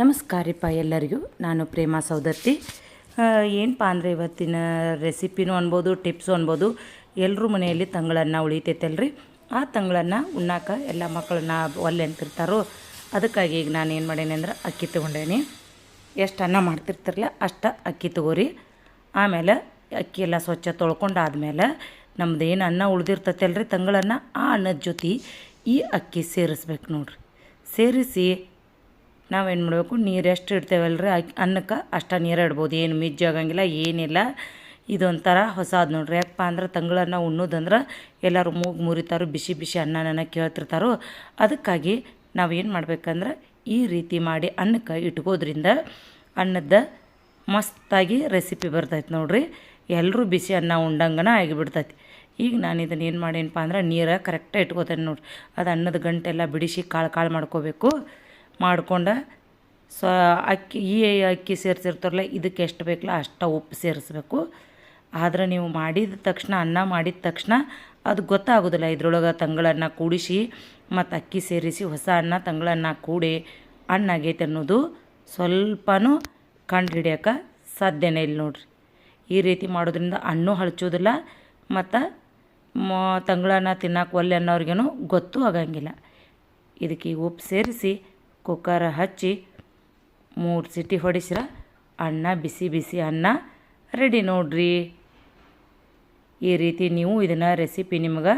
ನಮಸ್ಕಾರಪ್ಪ ಎಲ್ಲರಿಗೂ. ನಾನು ಪ್ರೇಮ ಸೌದತ್ತಿ. ಏನಪ್ಪ ಅಂದರೆ ಇವತ್ತಿನ ರೆಸಿಪಿನೂ ಅನ್ಬೋದು ಟಿಪ್ಸು ಅನ್ಬೋದು. ಎಲ್ಲರೂ ಮನೆಯಲ್ಲಿ ತಂಗಳನ್ನ ಉಳಿತೈತಲ್ರಿ. ಆ ತಂಗಳನ್ನ ಉಣ್ಣಾಕ ಎಲ್ಲ ಮಕ್ಕಳನ್ನ ಒಲ್ಲೆ ಅಂತಿರ್ತಾರೋ, ಅದಕ್ಕಾಗಿ ಈಗ ನಾನು ಏನು ಮಾಡೇನಿ ಅಂದ್ರೆ ಅಕ್ಕಿ ತೊಗೊಂಡೇನಿ. ಎಷ್ಟು ಅನ್ನ ಮಾಡ್ತಿರ್ತಿರಲ್ಲ ಅಷ್ಟು ಅಕ್ಕಿ ತೊಗೋರಿ. ಆಮೇಲೆ ಅಕ್ಕಿ ಎಲ್ಲ ಸ್ವಚ್ಛ ತೊಳ್ಕೊಂಡಾದ್ಮೇಲೆ ನಮ್ದು ಏನು ಅನ್ನ ಉಳ್ದಿರ್ತೈತಲ್ರಿ ತಂಗಳನ್ನ, ಆ ಅನ್ನದ ಜೊತೆ ಈ ಅಕ್ಕಿ ಸೇರಿಸ್ಬೇಕು ನೋಡ್ರಿ. ಸೇರಿಸಿ ನಾವೇನು ಮಾಡಬೇಕು? ನೀರು ಎಷ್ಟು ಇಡ್ತೇವಲ್ರಿ? ರೀ ಅನ್ನಕ್ಕೆ ಅಷ್ಟು ನೀರು ಇಡ್ಬೋದು. ಏನು ಮಿಜ್ಜು ಆಗಂಗಿಲ್ಲ, ಏನಿಲ್ಲ. ಇದೊಂಥರ ಹೊಸದು ನೋಡ್ರಿ. ಯಾಕಪ್ಪ ಅಂದ್ರೆ ತಂಗಳನ್ನ ಉಣ್ಣೋದಂದ್ರೆ ಎಲ್ಲರೂ ಮೂಗು ಮುರಿತಾರೋ, ಬಿಸಿ ಬಿಸಿ ಅನ್ನನ ಕೇಳ್ತಿರ್ತಾರೋ. ಅದಕ್ಕಾಗಿ ನಾವೇನು ಮಾಡ್ಬೇಕಂದ್ರೆ ಈ ರೀತಿ ಮಾಡಿ ಅನ್ನಕ್ಕೆ ಇಟ್ಕೋದ್ರಿಂದ ಅನ್ನದ ಮಸ್ತಾಗಿ ರೆಸಿಪಿ ಬರ್ತೈತೆ ನೋಡ್ರಿ. ಎಲ್ಲರೂ ಬಿಸಿ ಅನ್ನ ಉಂಡಂಗನ ಆಗಿಬಿಡ್ತೈತಿ. ಈಗ ನಾನು ಇದನ್ನು ಏನು ಮಾಡೇನಪ್ಪ ಅಂದ್ರೆ ನೀರು ಕರೆಕ್ಟಾಗಿ ಇಟ್ಕೋತೇನೆ ನೋಡ್ರಿ. ಅದು ಅನ್ನದ ಗಂಟೆಲ್ಲ ಬಿಡಿಸಿ ಕಾಳು ಕಾಳು ಮಾಡ್ಕೋಬೇಕು. ಮಾಡ್ಕೊಂಡು ಸೊ ಅಕ್ಕಿ, ಈ ಅಕ್ಕಿ ಸೇರಿಸಿರ್ತಾರಲ್ಲ, ಇದಕ್ಕೆ ಎಷ್ಟು ಬೇಕಲ್ಲ ಅಷ್ಟು ಉಪ್ಪು ಸೇರಿಸ್ಬೇಕು. ಆದ್ರೆ ನೀವು ಮಾಡಿದ ತಕ್ಷಣ, ಅನ್ನ ಮಾಡಿದ ತಕ್ಷಣ ಅದು ಗೊತ್ತಾಗೋದಿಲ್ಲ. ಇದ್ರೊಳಗೆ ತಂಗಳನ್ನ ಕೂಡಿಸಿ ಮತ್ತು ಅಕ್ಕಿ ಸೇರಿಸಿ ಹೊಸ ಅನ್ನ ತಂಗಳನ್ನ ಕೂಡಿ ಅನ್ನ ಆಗೈತೆ ಅನ್ನೋದು ಸ್ವಲ್ಪನೂ ಕಂಡು ಹಿಡಿಯೋಕೆ ಸಾಧ್ಯನೇ ಇಲ್ಲ ನೋಡ್ರಿ. ಈ ರೀತಿ ಮಾಡೋದ್ರಿಂದ ಹಣ್ಣು ಹಳಚೋದಿಲ್ಲ, ಮತ್ತು ತಂಗಳನ್ನ ತಿನ್ನೋಕೆ ಒಲ್ಲೆ ಅನ್ನೋರಿಗೇನು ಗೊತ್ತೂ ಆಗಂಗಿಲ್ಲ. ಇದಕ್ಕೆ ಉಪ್ಪು ಸೇರಿಸಿ ಕುಕ್ಕರ್ ಹಚ್ಚಿ ಮೂರು ಸಿಟಿ ಹೊಡಿಸಿರ. ಅನ್ನ ಬಿಸಿ ಬಿಸಿ ಅನ್ನ ರೆಡಿ ನೋಡ್ರಿ. ಈ ರೀತಿ ನೀವು ಇದನ್ನು ರೆಸಿಪಿ ನಿಮ್ಗೆ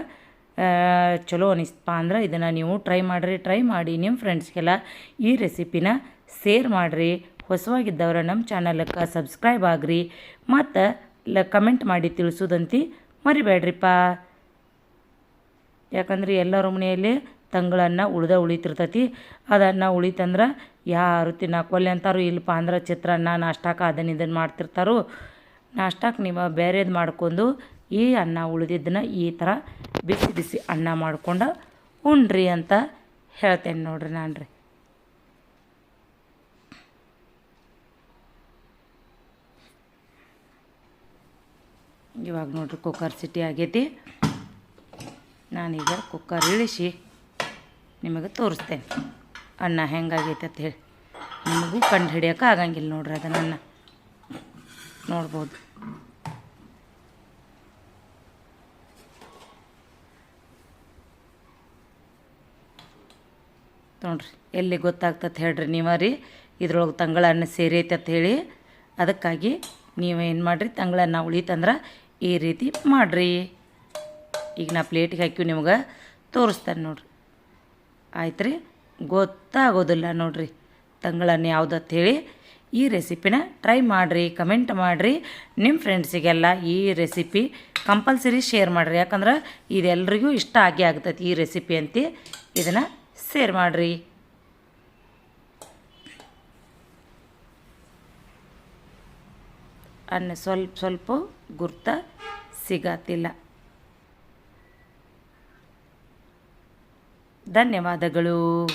ಚಲೋ ಅನಿಸ್ತಪ್ಪ ಅಂದ್ರೆ ಇದನ್ನು ನೀವು ಟ್ರೈ ಮಾಡಿರಿ ಟ್ರೈ ಮಾಡಿ ನಿಮ್ಮ ಫ್ರೆಂಡ್ಸ್ಗೆಲ್ಲ ಈ ರೆಸಿಪಿನ ಶೇರ್ ಮಾಡಿರಿ. ಹೊಸವಾಗಿದ್ದವ್ರ ನಮ್ಮ ಚಾನಲಕ್ಕೆ ಸಬ್ಸ್ಕ್ರೈಬ್ ಆಗ್ರಿ. ಮತ್ತು ಲ ಕಮೆಂಟ್ ಮಾಡಿ ತಿಳಿಸೋದಂತಿ ಮರಿಬೇಡ್ರಿಪ್ಪ ಯಾಕಂದ್ರೆ ಎಲ್ಲರ ಮನೆಯಲ್ಲಿ ತಂಗಳನ್ನ ಉಳ್ದ ಉಳಿತಿರ್ತೈತಿ. ಅದನ್ನು ಉಳಿತಂದ್ರೆ ಯಾರು ತಿನ್ನಕ್ಕೆ ಒಲ್ಲೆ ಅಂತಾರೋ ಇಲ್ಲಪ್ಪ ಅಂದ್ರೆ ಚಿತ್ರಾನ್ನ, ನಾಷ್ಟಕ್ಕೆ ಅದನ್ನ ಇದನ್ನು ಮಾಡ್ತಿರ್ತಾರೋ. ನಾಷ್ಟಕ್ಕೆ ನೀವು ಬೇರೆದು ಮಾಡ್ಕೊಂಡು ಈ ಅನ್ನ ಉಳಿದಿದ್ದನ್ನ ಈ ಥರ ಬಿಸಿ ಬಿಸಿ ಅನ್ನ ಮಾಡಿಕೊಂಡು ಉಣ್ರಿ ಅಂತ ಹೇಳ್ತೇನೆ ನೋಡ್ರಿ ನಾನು ರೀ ಇವಾಗ ನೋಡ್ರಿ ಕುಕ್ಕರ್ ಸಿಟಿ ಆಗೈತಿ. ನಾನೀಗ ಕುಕ್ಕರ್ ಇಳಿಸಿ. ನಿಮಗೆ ತೋರಿಸ್ತೇನೆ. ಅನ್ನ ಹೆಂಗಾಗೈತೆ ಅಂತ ಹೇಳಿ. ನಿಮಗೂ ಕಂಡು ಹಿಡಿಯೋಕೆ ಆಗಂಗಿಲ್ಲ ನೋಡ್ರಿ ಅದನ್ನು ನೋಡ್ಬೋದು. ನೋಡ್ರಿ, ಎಲ್ಲಿ ಗೊತ್ತಾಗ್ತದೆ ಹೇಳ್ರಿ ನೀವು ರೀ? ಇದ್ರೊಳಗೆ ತಂಗಳ ಅನ್ನ ಸೇರೈತೆ ಅಂತ ಹೇಳಿ. ಅದಕ್ಕಾಗಿ ನೀವೇನು ಮಾಡಿರಿ? ತಂಗಳನ್ನ ಉಳಿತಂದ್ರೆ ಈ ರೀತಿ ಮಾಡಿರಿ. ಈಗ ನಾ ಪ್ಲೇಟಿಗೆ ಹಾಕಿ ನಿಮ್ಗೆ ತೋರಿಸ್ತೇನೆ ನೋಡ್ರಿ. ಆಯ್ತು ರೀ ಗೊತ್ತಾಗೋದಿಲ್ಲ ನೋಡಿರಿ. ತಂಗಳನ್ನ ಯಾವ್ದು ಹೇಳಿ ಈ ರೆಸಿಪಿನ ಟ್ರೈ ಮಾಡಿರಿ, ಕಮೆಂಟ್ ಮಾಡಿರಿ. ನಿಮ್ಮ ಫ್ರೆಂಡ್ಸಿಗೆಲ್ಲ ಈ ರೆಸಿಪಿ ಕಂಪಲ್ಸರಿ ಶೇರ್ ಮಾಡಿರಿ. ಯಾಕಂದ್ರೆ ಇದೆಲ್ಲರಿಗೂ ಇಷ್ಟ ಆಗಿ ಆಗ್ತೈತಿ ಈ ರೆಸಿಪಿ ಅಂತ. ಇದನ್ನು ಶೇರ್ ಮಾಡಿರಿ. ಅನ್ನ ಸ್ವಲ್ಪ ಸ್ವಲ್ಪ ಗುರ್ತ ಸಿಗತ್ತಿಲ್ಲ. ಧನ್ಯವಾದಗಳು.